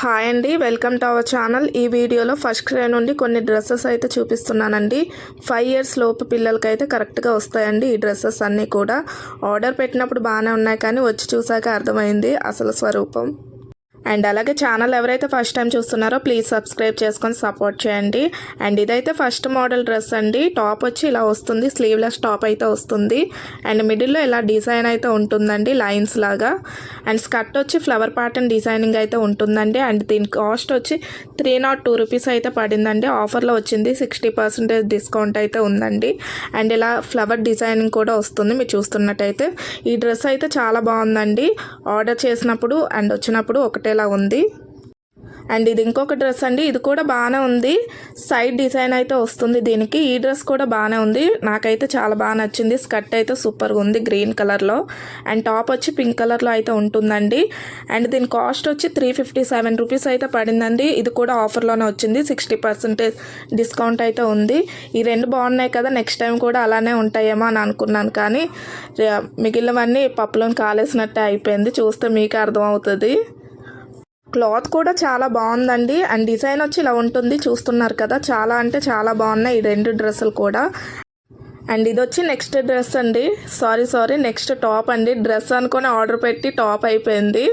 Hi అండి welcome to our channel. ఈ వీడియోలో ఫస్ట్ క్రై నుండి కొన్ని డ్రెస్సెస్ అయితే చూపిస్తున్నానండి. ఫైవ్ ఇయర్స్ లోపు పిల్లలకైతే కరెక్ట్గా వస్తాయండి ఈ డ్రెస్సెస్ అన్నీ కూడా. ఆర్డర్ పెట్టినప్పుడు బాగానే ఉన్నాయి కానీ వచ్చి చూసాక అర్థమైంది అసలు స్వరూపం. అండ్ అలాగే ఛానల్ ఎవరైతే ఫస్ట్ టైం చూస్తున్నారో ప్లీజ్ సబ్స్క్రైబ్ చేసుకొని సపోర్ట్ చేయండి. అండ్ ఇదైతే ఫస్ట్ మోడల్ డ్రెస్ అండి. టాప్ వచ్చి ఇలా వస్తుంది. స్లీవ్లెస్ టాప్ అయితే వస్తుంది. అండ్ మిడిల్లో ఇలా డిజైన్ అయితే ఉంటుందండి లైన్స్ లాగా. అండ్ స్కర్ట్ వచ్చి ఫ్లవర్ ప్యాటర్న్ డిజైనింగ్ అయితే ఉంటుందండి. అండ్ దీని కాస్ట్ వచ్చి త్రీ నాట్ టూ రూపీస్ అయితే పడిందండి. ఆఫర్లో వచ్చింది. సిక్స్టీ పర్సెంటేజ్ డిస్కౌంట్ అయితే ఉందండి. అండ్ ఇలా ఫ్లవర్ డిజైనింగ్ కూడా వస్తుంది. మీరు చూస్తున్నట్టయితే ఈ డ్రెస్ అయితే చాలా బాగుందండి. ఆర్డర్ చేసినప్పుడు అండ్ వచ్చినప్పుడు ఒకటే ఒకటేలా ఉంది. అండ్ ఇది ఇంకొక డ్రెస్ అండి. ఇది కూడా బాగానే ఉంది. సైడ్ డిజైన్ అయితే వస్తుంది దీనికి. ఈ డ్రెస్ కూడా బాగానే ఉంది. నాకైతే చాలా బాగా నచ్చింది. స్కర్ట్ అయితే సూపర్గా ఉంది గ్రీన్ కలర్లో అండ్ టాప్ వచ్చి పింక్ కలర్లో అయితే ఉంటుందండి. అండ్ దీని కాస్ట్ వచ్చి త్రీ ఫిఫ్టీ సెవెన్ రూపీస్ అయితే పడిందండి. ఇది కూడా ఆఫర్లోనే వచ్చింది. సిక్స్టీ పర్సెంటేజ్ డిస్కౌంట్ అయితే ఉంది. ఈ రెండు బాగున్నాయి కదా. నెక్స్ట్ టైం కూడా అలానే ఉంటాయేమో అని అనుకున్నాను కానీ మిగిలినవన్నీ పప్పులను కాలేసినట్టే అయిపోయింది. చూస్తే మీకు అర్థమవుతుంది. క్లాత్ కూడా చాలా బాగుందండి. అండ్ డిజైన్ వచ్చి ఇలా ఉంటుంది. చూస్తున్నారు కదా చాలా అంటే చాలా బాగున్నాయి. ఈ రెండు డ్రెస్సులు కూడా. అండ్ ఇది వచ్చి నెక్స్ట్ డ్రెస్ అండి. సారీ సారీ నెక్స్ట్ టాప్ అండి. డ్రెస్ అనుకొని ఆర్డర్ పెట్టి టాప్ అయిపోయింది.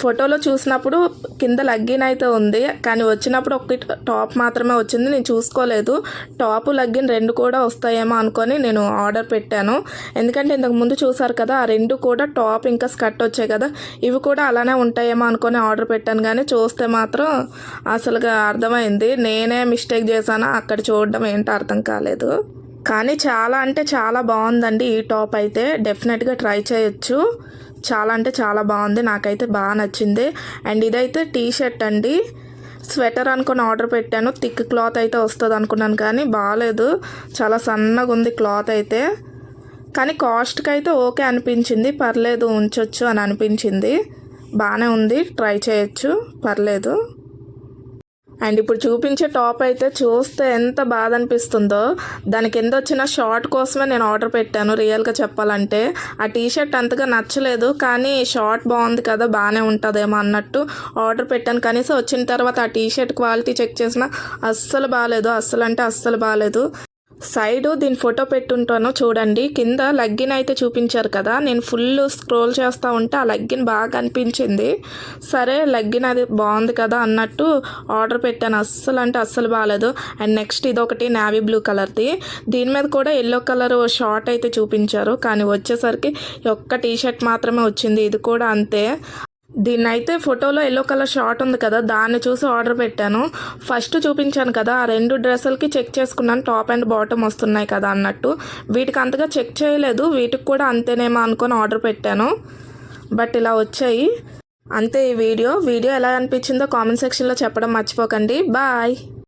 ఫోటోలో చూసినప్పుడు కింద లగ్గిన్ అయితే ఉంది. కానీ వచ్చినప్పుడు ఒక టాప్ మాత్రమే వచ్చింది. నేను చూసుకోలేదు. టాప్ లగ్గిన్ రెండు కూడా వస్తాయేమో అనుకొని నేను ఆర్డర్ పెట్టాను. ఎందుకంటే ఇంతకు ముందు చూసారు కదా ఆ రెండు కూడా టాప్ ఇంకా స్కర్ట్ వచ్చాయి కదా. ఇవి కూడా అలానే ఉంటాయేమో అనుకొని ఆర్డర్ పెట్టాను. కానీ చూస్తే మాత్రం అసలుగా అర్థమైంది. నేనే మిస్టేక్ చేశాను? అక్కడ చూడడం ఏంటో అర్థం కాలేదు. కానీ చాలా అంటే చాలా బాగుందండి ఈ టాప్ అయితే. డెఫినెట్గా ట్రై చేయొచ్చు. చాలా అంటే చాలా బాగుంది. నాకైతే బాగా నచ్చింది. అండ్ ఇదైతే టీ షర్ట్ అండి. స్వెటర్ అనుకుని ఆర్డర్ పెట్టాను. థిక్ క్లాత్ అయితే వస్తుంది అనుకున్నాను కానీ బాగాలేదు చాలా సన్నగా ఉంది క్లాత్ అయితే. కానీ కాస్ట్కి అయితే ఓకే అనిపించింది. పర్లేదు ఉంచొచ్చు అని అనిపించింది. బాగానే ఉంది. ట్రై చేయొచ్చు. పర్లేదు. అండ్ ఇప్పుడు చూపించే టాప్ అయితే చూస్తే ఎంత బాధ అనిపిస్తుందో. దాని కింద వచ్చిన షార్ట్ కోసమే నేను ఆర్డర్ పెట్టాను రియల్గా చెప్పాలంటే. ఆ టీషర్ట్ అంతగా నచ్చలేదు కానీ షార్ట్ బాగుంది కదా బాగానే ఉంటుందేమో అన్నట్టు ఆర్డర్ పెట్టాను. కనీసం వచ్చిన తర్వాత ఆ టీషర్ట్ క్వాలిటీ చెక్ చేసిన అస్సలు బాగాలేదు అస్సలు అంటే అస్సలు బాగాలేదు సైడ్ దీని ఫోటో పెట్టుంటాను చూడండి. కింద లగ్గిన్ అయితే చూపించారు కదా నేను ఫుల్ స్క్రోల్ చేస్తూ ఉంటే ఆ లగ్గిన్ బాగా అనిపించింది. సరే లగ్గిన్ అది బాగుంది కదా అన్నట్టు ఆర్డర్ పెట్టాను. అస్సలు అంటే అస్సలు బాగాలేదు అండ్ నెక్స్ట్ ఇది ఒకటి నావీ బ్లూ కలర్ది. దీని మీద కూడా ఎల్లో కలర్ షార్ట్ అయితే చూపించారు. కానీ వచ్చేసరికి ఒక్క టీ షర్ట్ మాత్రమే వచ్చింది. ఇది కూడా అంతే. దీన్ని అయితే ఫోటోలో ఎల్లో కలర్ షార్ట్ ఉంది కదా దాన్ని చూసి ఆర్డర్ పెట్టాను. ఫస్ట్ చూపించాను కదా ఆ రెండు డ్రెస్సులకి చెక్ చేసుకున్నాను టాప్ అండ్ బాటమ్ వస్తున్నాయి కదా అన్నట్టు. వీటికి అంతగా చెక్ చేయలేదు వీటికి కూడా అంతేనేమో అనుకొని ఆర్డర్ పెట్టాను. బట్ ఇలా వచ్చాయి. అంతే ఈ వీడియో. వీడియో ఎలా అనిపించిందో కామెంట్ సెక్షన్లో చెప్పడం మర్చిపోకండి. బాయ్